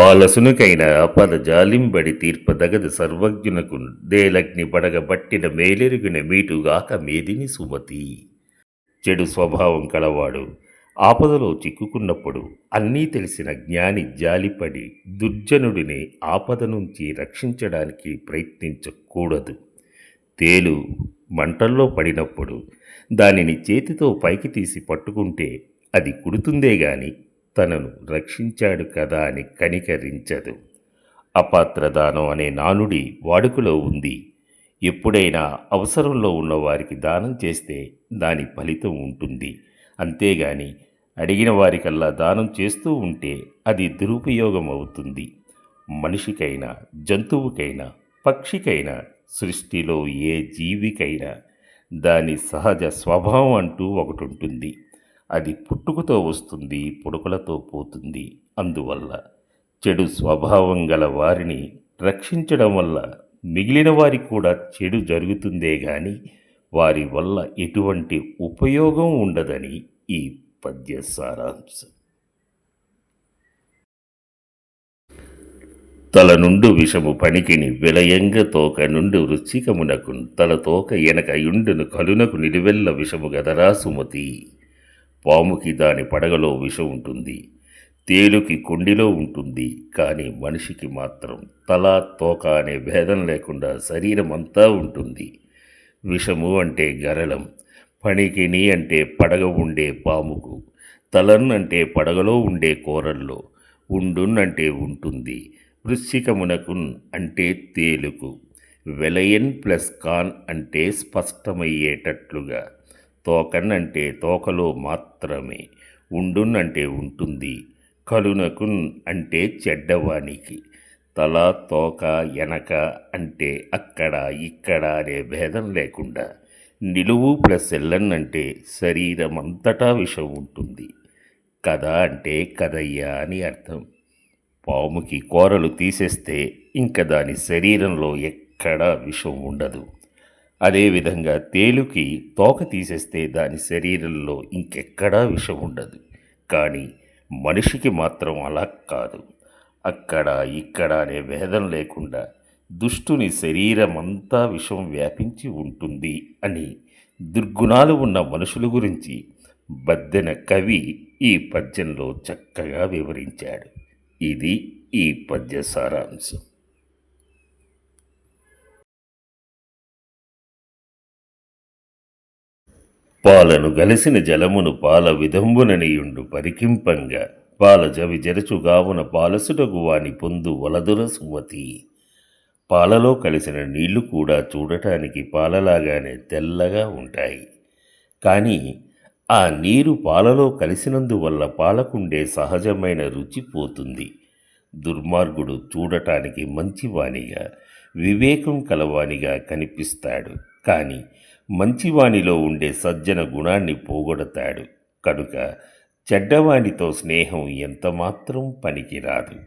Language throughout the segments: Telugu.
బాలసునుకైన అపద జాలింబడి తీర్పదగదు సర్వజ్ఞునకు దేలగ్ని పడగ బట్టిన మేలెరుగున మీటుగాక మేదిని సుమతి. చెడు స్వభావం కలవాడు ఆపదలో చిక్కుకున్నప్పుడు అన్నీ తెలిసిన జ్ఞాని జాలిపడి దుర్జనుడిని ఆపద నుంచి రక్షించడానికి ప్రయత్నించకూడదు. తేలు మంటల్లో పడినప్పుడు దానిని చేతితో పైకి తీసి పట్టుకుంటే అది కుడుతుందే గాని తనను రక్షించాడు కదా అని కనికరించదు. అపాత్రదానం అనే నానుడి వాడుకలో ఉంది. ఎప్పుడైనా అవసరంలో ఉన్నవారికి దానం చేస్తే దాని ఫలితం ఉంటుంది. అంతేగాని అడిగిన వారికల్లా దానం చేస్తూ ఉంటే అది దురుపయోగం అవుతుంది. మనిషికైనా జంతువుకైనా పక్షికైనా సృష్టిలో ఏ జీవికైనా దాని సహజ స్వభావం అంటూ ఒకటి ఉంటుంది అది పుట్టుకతో వస్తుంది పుడుకలతో పోతుంది. అందువల్ల చెడు స్వభావం గల వారిని రక్షించడం వల్ల మిగిలిన వారికి కూడా చెడు జరుగుతుందే గాని వారి వల్ల ఎటువంటి ఉపయోగం ఉండదని ఈ పద్య సారాంశం. తల నుండు విషము పనికిని విలయంగ తోక నుండి రుచికమునకు తల తోక ఎనక యుండును కలునకు నిలువెల్ల విషము గదరా సుమతి. పాముకి దాని పడగలో విషం ఉంటుంది. తేలుకి కొండిలో ఉంటుంది. కానీ మనిషికి మాత్రం తల తోక అనే భేదం లేకుండా శరీరం అంతా ఉంటుంది. విషము అంటే గరళం పణికిని అంటే పడగ ఉండే పాముకు తలన్ అంటే పడగలో ఉండే కూరల్లో ఉండున్ అంటే ఉంటుంది. వృశ్చికమునకున్ అంటే తేలుకు వెలయన్ ప్లస్ కాన్ అంటే స్పష్టమయ్యేటట్లుగా. తోకన్ అంటే తోకలో మాత్రమే ఉండున్నంటే ఉంటుంది కలునకున్ అంటే చెడ్డవానికి తల తోక ఎనక అంటే అక్కడ ఇక్కడ అనే భేదం లేకుండా నిలువు ప్లస్ ఎల్లన్ అంటే శరీరం అంతటా విషం ఉంటుంది. కథ అంటే కదయ్యా అని అర్థం. పాముకి కూరలు తీసేస్తే ఇంక దాని శరీరంలో ఎక్కడా విషం ఉండదు. అదేవిధంగా తేలుకి తోక తీసేస్తే దాని శరీరంలో ఇంకెక్కడా విషం ఉండదు. కానీ మనిషికి మాత్రం అలా కాదు. అక్కడ ఇక్కడ అనే భేదం లేకుండా దుష్టుని శరీరం అంతా విషం వ్యాపించి ఉంటుంది అని దుర్గుణాలు ఉన్న మనుషుల గురించి బద్దెన కవి ఈ పద్యంలో చక్కగా వివరించాడు. ఇది ఈ పద్య సారాంశం. పాలను గలిసిన జలమును పాల విధంబుననియుండు పరికింపంగా. పాల జవి జరచుగావున పాలసుటకు వాని పొందు వలదుర సుమతి. పాలలో కలిసిన నీళ్ళు కూడా చూడటానికి పాలలాగానే తెల్లగా ఉంటాయి. కానీ ఆ నీరు పాలలో కలిసినందువల్ల పాలకుండే సహజమైన రుచి పోతుంది. దుర్మార్గుడు చూడటానికి మంచివానిగా వివేకం కలవానిగా కనిపిస్తాడు. కానీ మంచివానిలో ఉండే సజ్జన గుణాన్ని పోగొడతాడు. కనుక చెడ్డవానితో స్నేహం ఎంతమాత్రం పనికిరాదు.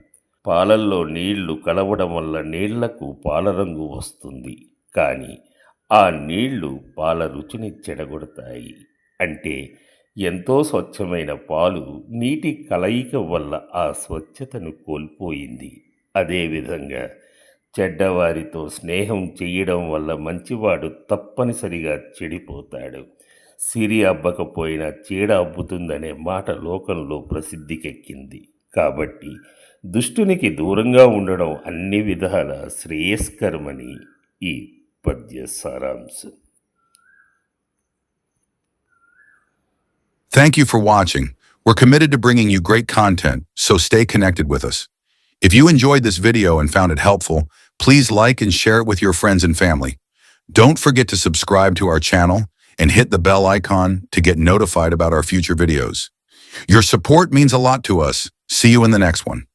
పాలల్లో నీళ్ళు కలవడం వల్ల నీళ్ళకు పాలరంగు వస్తుంది. కానీ ఆ నీళ్ళు పాల రుచిని చెడగొడతాయి. అంటే ఎంతో స్వచ్ఛమైన పాలు నీటి కలయిక వల్ల ఆ స్వచ్ఛతను కోల్పోయింది. అదేవిధంగా చెడ్డవారితో స్నేహం చేయడం వల్ల మంచివాడు తప్పనిసరిగా చెడిపోతాడు సిరి అబ్బకపోయినా చీడ అబ్బుతుందనే మాట లోకంలో ప్రసిద్ధికెక్కింది కాబట్టి దుష్టునికి దూరంగా ఉండడం అన్ని విధాల శ్రేయస్కరమని ఈ పద్య సారాంశం Thank you for watching. We're committed to bringing you great content, so stay connected with us. If you enjoyed this video and found it helpful, please like and share it with your friends and family. Don't forget to subscribe to our channel and hit the bell icon to get notified about our future videos. Your support means a lot to us. See you in the next one.